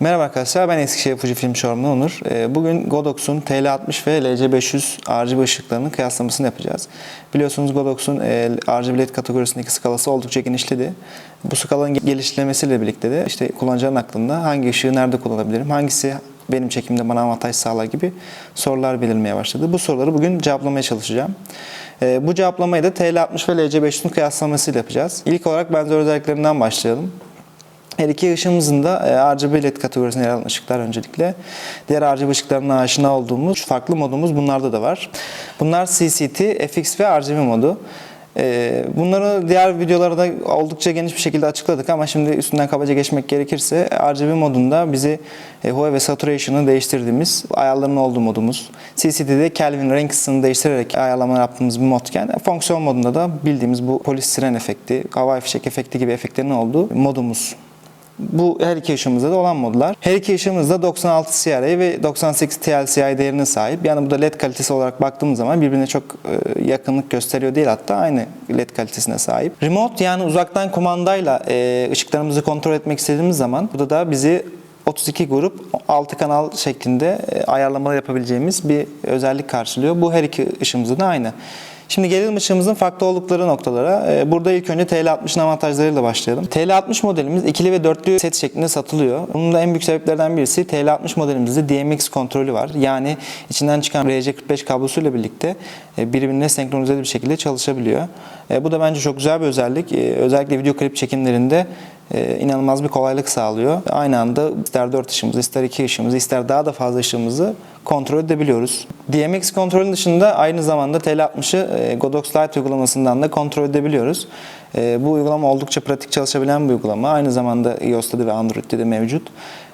Merhaba arkadaşlar, ben Eskişehir Fujifilm Showroom'dan Onur. Ee, Bugün Godox'un TL60 ve LC500 RGB ışıklarının kıyaslamasını yapacağız. Biliyorsunuz Godox'un e, RGB LED kategorisindeki skalası oldukça genişledi. Bu skalanın geliştirmesiyle birlikte de işte kullanıcıların aklında hangi ışığı nerede kullanabilirim, hangisi benim çekimde bana avantaj sağlar gibi sorular belirmeye başladı. Bu soruları bugün cevaplamaya çalışacağım. Ee, Bu cevaplamayı da TL60 ve LC500'ün kıyaslamasıyla yapacağız. İlk olarak benzer özelliklerinden başlayalım. Her iki ışığımızın da e, RGB LED kategorisine yer alan ışıklar öncelikle. Diğer RGB ışıklarına aşina olduğumuz farklı modumuz bunlarda da var. Bunlar CCT, FX ve RGB modu. E, Bunları diğer videolarda oldukça geniş bir şekilde açıkladık ama şimdi üstünden kabaca geçmek gerekirse RGB modunda bizi e, Hue ve Saturation'ı değiştirdiğimiz ayarlarının olduğu modumuz. CCT'de Kelvin renk ısısını değiştirerek ayarlama yaptığımız bir modken fonksiyon modunda da bildiğimiz bu polistiren efekti, havai fişek efekti gibi efektlerin olduğu modumuz. Bu her iki ışığımızda da olan modlar. Her iki ışığımız da 96 CRA ve 98 TLCI değerine sahip. Yani bu da LED kalitesi olarak baktığımız zaman birbirine çok e, yakınlık gösteriyor değil hatta aynı LED kalitesine sahip. Remote yani uzaktan kumandayla e, ışıklarımızı kontrol etmek istediğimiz zaman burada da bizi 32 grup 6 kanal şeklinde e, ayarlama yapabileceğimiz bir özellik karşılıyor. Bu her iki ışığımızda da aynı. Şimdi gelelim ışığımızın farklı oldukları noktalara. Ee, Burada ilk önce TL60'ın avantajlarıyla başlayalım. TL60 modelimiz ikili ve dörtlü set şeklinde satılıyor. Bunun da en büyük sebeplerden birisi TL60 modelimizde DMX kontrolü var. Yani içinden çıkan RC45 kablosuyla birlikte e, birbirine senkronize bir şekilde çalışabiliyor. E, Bu da bence çok güzel bir özellik. E, Özellikle video klip çekimlerinde e, inanılmaz bir kolaylık sağlıyor. Aynı anda ister 4 ışığımızı, ister 2 ışığımızı, ister daha da fazla ışığımızı kontrol edebiliyoruz. DMX kontrolün dışında aynı zamanda TL60'ı e, Godox Lite uygulamasından da kontrol edebiliyoruz. E, Bu uygulama oldukça pratik çalışabilen bir uygulama. Aynı zamanda iOS'ta da ve Android'de de mevcut.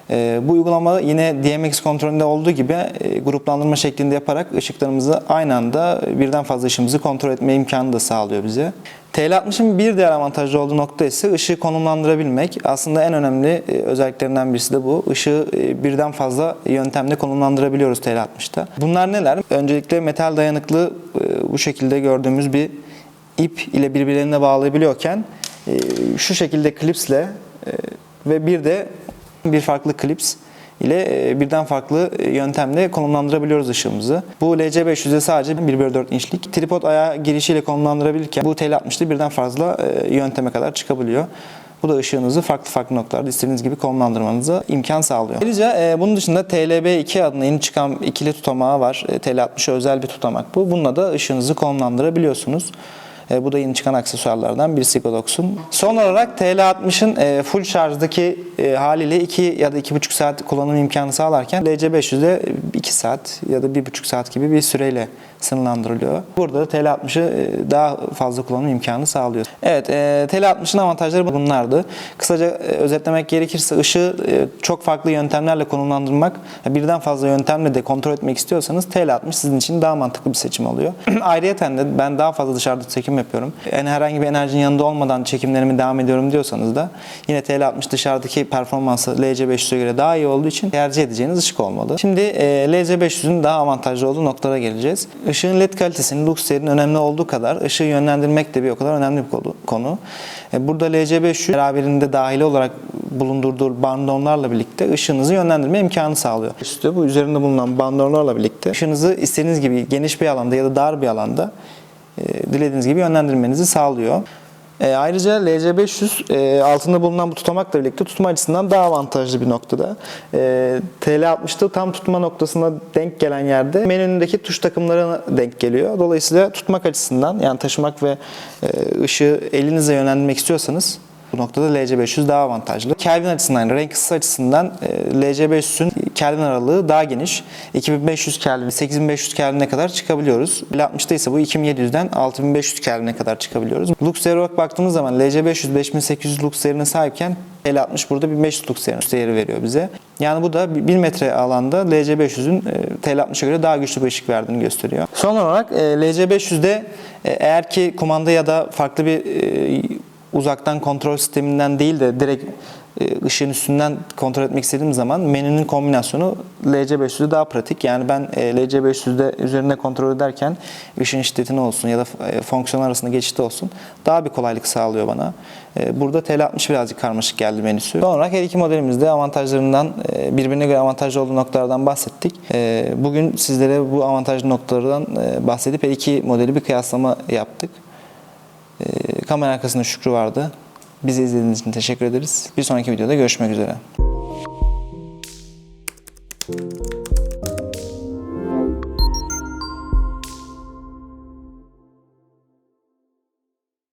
E, Bu uygulama yine DMX kontrolünde olduğu gibi e, gruplandırma şeklinde yaparak ışıklarımızı aynı anda birden fazla ışığımızı kontrol etme imkanı da sağlıyor bize. TL60'ın bir diğer avantajlı olduğu nokta ise ışığı konumlandırabilmek. Aslında en önemli e, özelliklerinden birisi de bu. Işığı e, birden fazla yöntemle konumlandırabiliyoruz TL60'ta. Bunlar neler? Öncelikle metal dayanıklı bu şekilde gördüğümüz bir ip ile birbirlerine bağlayabiliyorken şu şekilde klipsle ve bir de bir farklı klips ile e, birden farklı e, yöntemle konumlandırabiliyoruz ışığımızı. Bu LC500'e sadece 1 bölü 4 inçlik tripod ayağı girişiyle konumlandırabilirken bu TL60'da birden fazla e, yönteme kadar çıkabiliyor. Bu da ışığınızı farklı farklı noktalarda istediğiniz gibi konumlandırmanıza imkan sağlıyor. Ayrıca e, bunun dışında TLB2 adına yeni çıkan ikili tutamağı var. E, TL60'a özel bir tutamak bu. Bununla da ışığınızı konumlandırabiliyorsunuz. E, bu da yeni çıkan aksesuarlardan birisi Godox'un. Son olarak TL60'ın e, full şarjdaki e, haliyle 2 ya da 2,5 saat kullanım imkanı sağlarken LC500'de 2 saat ya da 1,5 saat gibi bir süreyle sınırlandırılıyor. Burada da TL60'ı e, daha fazla kullanım imkanı sağlıyor. Evet, e, TL60'ın avantajları bunlardı. Kısaca e, özetlemek gerekirse ışığı e, çok farklı yöntemlerle konumlandırmak, birden fazla yöntemle de kontrol etmek istiyorsanız TL60 sizin için daha mantıklı bir seçim oluyor. Ayrıyeten de ben daha fazla dışarıda çekim yapıyorum. Yani herhangi bir enerjinin yanında olmadan çekimlerimi devam ediyorum diyorsanız da yine TL60 dışarıdaki performansı LC500'e göre daha iyi olduğu için tercih edeceğiniz ışık olmalı. Şimdi e, LC500'ün daha avantajlı olduğu noktalara geleceğiz. Işığın led kalitesinin Luxer'in önemli olduğu kadar ışığı yönlendirmek de bir o kadar önemli bir konu-. E, Burada LC500 beraberinde dahili olarak bulundurduğu bandonlarla birlikte ışığınızı yönlendirme imkanı sağlıyor. Üstü bu üzerinde bulunan bandonlarla birlikte ışığınızı istediğiniz gibi geniş bir alanda ya da dar bir alanda dilediğiniz gibi yönlendirmenizi sağlıyor. E, ayrıca LC500 e, altında bulunan bu tutamakla birlikte tutma açısından daha avantajlı bir noktada. E, TL60'da tam tutma noktasına denk gelen yerde menünündeki tuş takımlarına denk geliyor. Dolayısıyla tutmak açısından yani taşımak ve e, ışığı elinizle yönlendirmek istiyorsanız bu noktada LC500 daha avantajlı. Kelvin açısından, renk ısısı açısından e, LC500'ün Kelvin aralığı daha geniş. 2500 Kelvin, 8500 Kelvin'e kadar çıkabiliyoruz. L60'da ise bu 2700'den 6500 Kelvin'e kadar çıkabiliyoruz. Lux değeri olarak baktığımız zaman LC500 5800 lux değerine sahipken L60 burada 1500 lux değeri- veriyor bize. Yani bu da 1 metre alanda LC500'ün e, TL60'a göre daha güçlü bir ışık verdiğini gösteriyor. Son olarak e, LC500'de e, eğer ki kumanda ya da farklı bir uzaktan kontrol sisteminden değil de direkt e, ışığın üstünden kontrol etmek istediğim zaman menünün kombinasyonu LC500'de daha pratik. Yani ben e, LC500'de üzerinde kontrol ederken ışığın şiddetini olsun ya da e, fonksiyon arasında geçişte olsun daha bir kolaylık sağlıyor bana. Burada TL60 birazcık karmaşık geldi menüsü. Son olarak her iki modelimizde avantajlarından birbirine göre avantajlı olduğu noktalardan bahsettik. Bugün sizlere bu avantajlı noktalardan bahsedip her iki modeli bir kıyaslama yaptık. Kamera arkasında Şükrü vardı. Bizi izlediğiniz için teşekkür ederiz. Bir sonraki videoda görüşmek üzere.